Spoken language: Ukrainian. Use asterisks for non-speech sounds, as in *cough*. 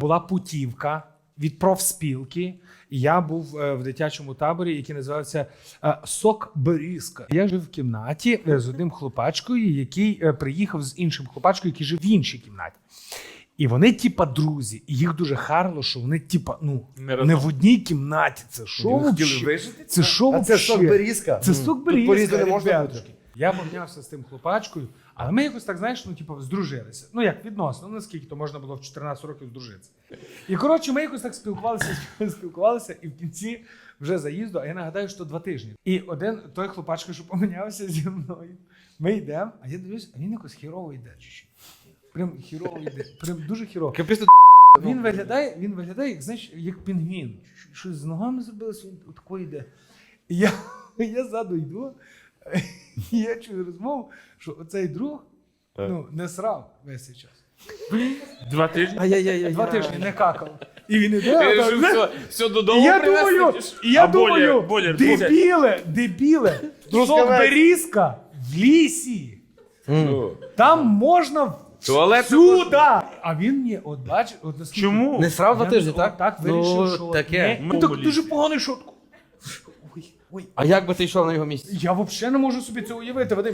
була путівка від профспілки. І я був е, в дитячому таборі, який називався е, Сок Берізка. Я жив в кімнаті е, з одним хлопачкою, який приїхав з іншим хлопачкою, який жив в іншій кімнаті. І вони, типа, друзі, і їх дуже харло, що вони, типа, ну, Не не, в одній кімнаті. Це що Вони хотіли вижити? Це А це сок берізка. Це сок берізка, по-різному не можна. Я помнявся з тим хлопачкою, але ми якось так, знаєш, ну, типу, здружилися. Ну, як відносно, ну, наскільки то можна було в 14 років здружитися. І коротше, ми якось так спілкувалися, *laughs* спілкувалися, і в кінці вже заїзду, а я нагадаю, що два тижні. І один той хлопачка, що помінявся зі мною, ми йдемо, а я дивлюсь, а він якось хірово йде. чи що. Прям хірово йде. Прям дуже хірово. Він виглядає, він виглядає, як знаєш, як пінгвін. Щось з ногами зробилося, він отако йде. І я, *laughs* я ззаду йду, *laughs* я чую розмову, що оцей друг ну, не срав весь цей час. два тижні. Ай-яй-яй. Два тижні не какав. І він іде. А так, все, все додому і я привезти, думаю, чи і я А думаю, бойлер, дебіле, дебіле, сок берізка в лісі. Ну, Там можна Туалет всюди. А він ні, от бач, от наскільки. Чому? Не срав два Я тижні, от так? Так вирішив, Ну, що таке. Не, ну, так дуже поганий шутку. Ой. А як би ти йшов на його місці? Я взагалі не можу собі це уявити. Вадим.